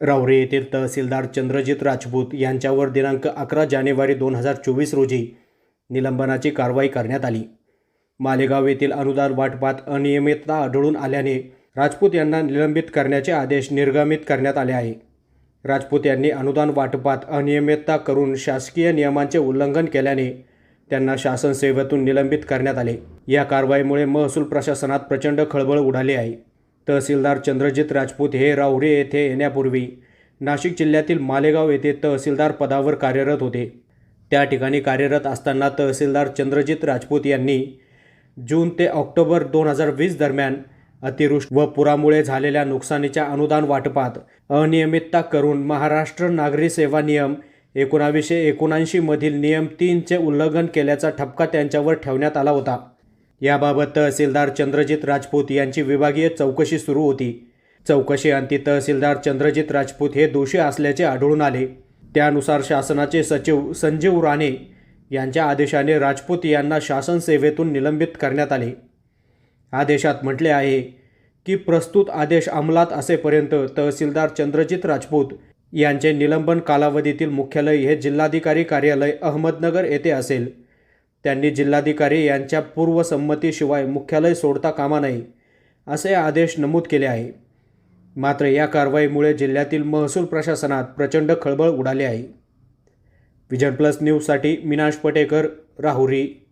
रावरे येथील तहसीलदार चंद्रजित राजपूत यांच्यावर दिनांक अकरा जानेवारी दोन हजार चोवीस रोजी निलंबनाची कारवाई करण्यात आली. मालेगाव येथील अनुदान वाटपात अनियमितता आढळून आल्याने राजपूत यांना निलंबित करण्याचे आदेश निर्गमित करण्यात आले आहे. राजपूत यांनी अनुदान वाटपात अनियमितता करून शासकीय नियमांचे उल्लंघन केल्याने त्यांना शासन सेवेतून निलंबित करण्यात आले. या कारवाईमुळे महसूल प्रशासनात प्रचंड खळबळ उडाली आहे. तहसीलदार चंद्रजित राजपूत हे राहुरे येथे येण्यापूर्वी नाशिक जिल्ह्यातील मालेगाव येथे तहसीलदार पदावर कार्यरत होते. त्या ठिकाणी कार्यरत असताना तहसीलदार चंद्रजित राजपूत यांनी जून ते ऑक्टोबर दोन हजार वीस दरम्यान अतिवृष्टी व पुरामुळे झालेल्या नुकसानीच्या अनुदान वाटपात अनियमितता करून महाराष्ट्र नागरी सेवा नियम एकोणावीसशे एकोणऐंशीमधील नियम तीनचे उल्लंघन केल्याचा ठपका त्यांच्यावर ठेवण्यात आला होता. याबाबत तहसीलदार चंद्रजित राजपूत यांची विभागीय चौकशी सुरू होती. चौकशी अंती तहसीलदार चंद्रजित राजपूत हे दोषी असल्याचे आढळून आले. त्यानुसार शासनाचे सचिव संजीव राणे यांच्या आदेशाने राजपूत यांना शासन सेवेतून निलंबित करण्यात आले. आदेशात म्हटले आहे की प्रस्तुत आदेश अंमलात असेपर्यंत तहसीलदार चंद्रजित राजपूत यांचे निलंबन कालावधीतील मुख्यालय हे जिल्हाधिकारी कार्यालय अहमदनगर येथे असेल. त्यांनी जिल्हाधिकारी यांच्या पूर्वसंमतीशिवाय मुख्यालय सोडता कामा नये असे आदेश नमूद केले आहे. मात्र या कारवाईमुळे जिल्ह्यातील महसूल प्रशासनात प्रचंड खळबळ उडाली आहे. विजन प्लस न्यूजसाठी मिनाश पटेकर राहुरी.